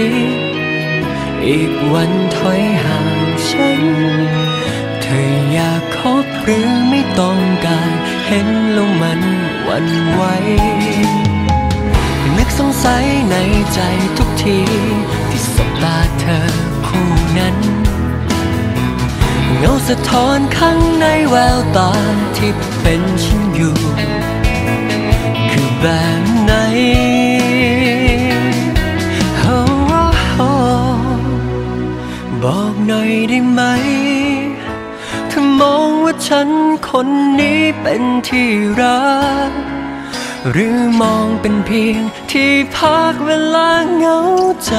คิด อีกวันถอยห่างฉัน เธออยากคบหรือไม่ต้องการ เห็นแล้วมันวันไหวนึกสงสัยในใจทุกที ที่สบตาเธอคู่นั้นเงาสะท้อนข้างในแววตาที่เป็นฉันอยู่ คือแบบ น่อยได้ไหมถ้ามองว่าฉันคนนี้เป็นที่รัก หรือมองเป็นเพียงที่พักเวลาเหงาใจ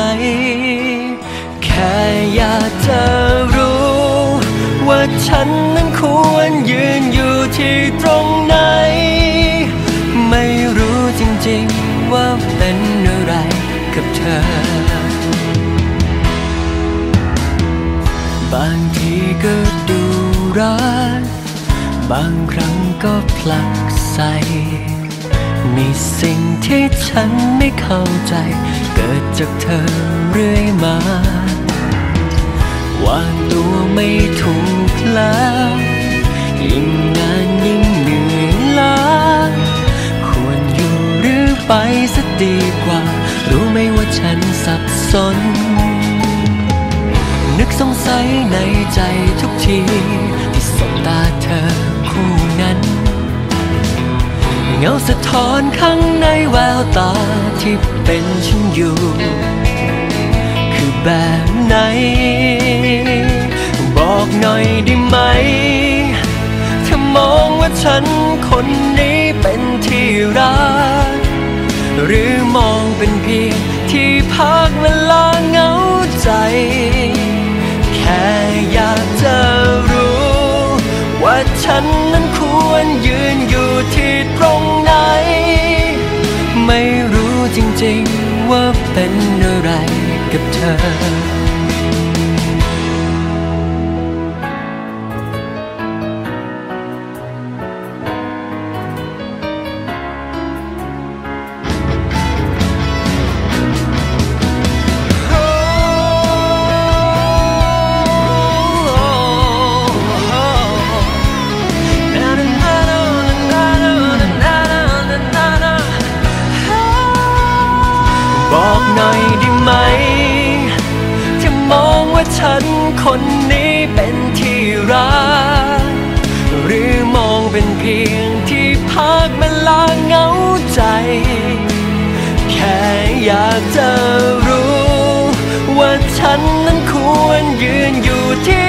แค่อยากจะรู้ ว่าฉันนั้นควรยืนอยู่ที่ตรงไหนางทีก็ดูรักบางครั้งก็ผลักใส่มีสิ่งที่ฉันไม่เข้าใจ เกิดจากเธอเรื่อยมา ว่าตัวไม่ถูกแล้วยิ่งนานยิ่งเหนื่อยล้าควรอยู่หรือไปซะดีกว่า รู้ไหมว่าฉันสับสน นึกสงสัยในใจทุกทีที่สบตาเธอคู่นั้น เงาสะท้อนข้างในแววตาที่เป็นฉันอยู่ คือแบบไหน บอกหน่อยได้ไหมถ้ามองว่าฉันคนนี้เป็นที่รัก ฉันนั้นควรยืนอยู่ที่ตรงไหน ไม่รู้จริงๆว่าเป็นอะไรกับเธอ บอกหน่อยได้ไหมถ้ามองว่าฉันคนนี้เป็นที่รัก หรือมองเป็นเพียงที่พักเวลาเหงาใจ แค่อยากจะรู้ ว่าฉันนั้นควรยืนอยู่ที่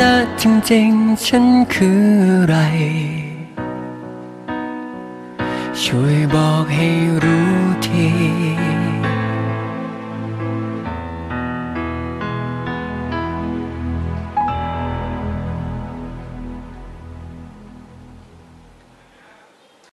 นะจริงๆ ฉันคืออะไร ช่วยบอกให้รู้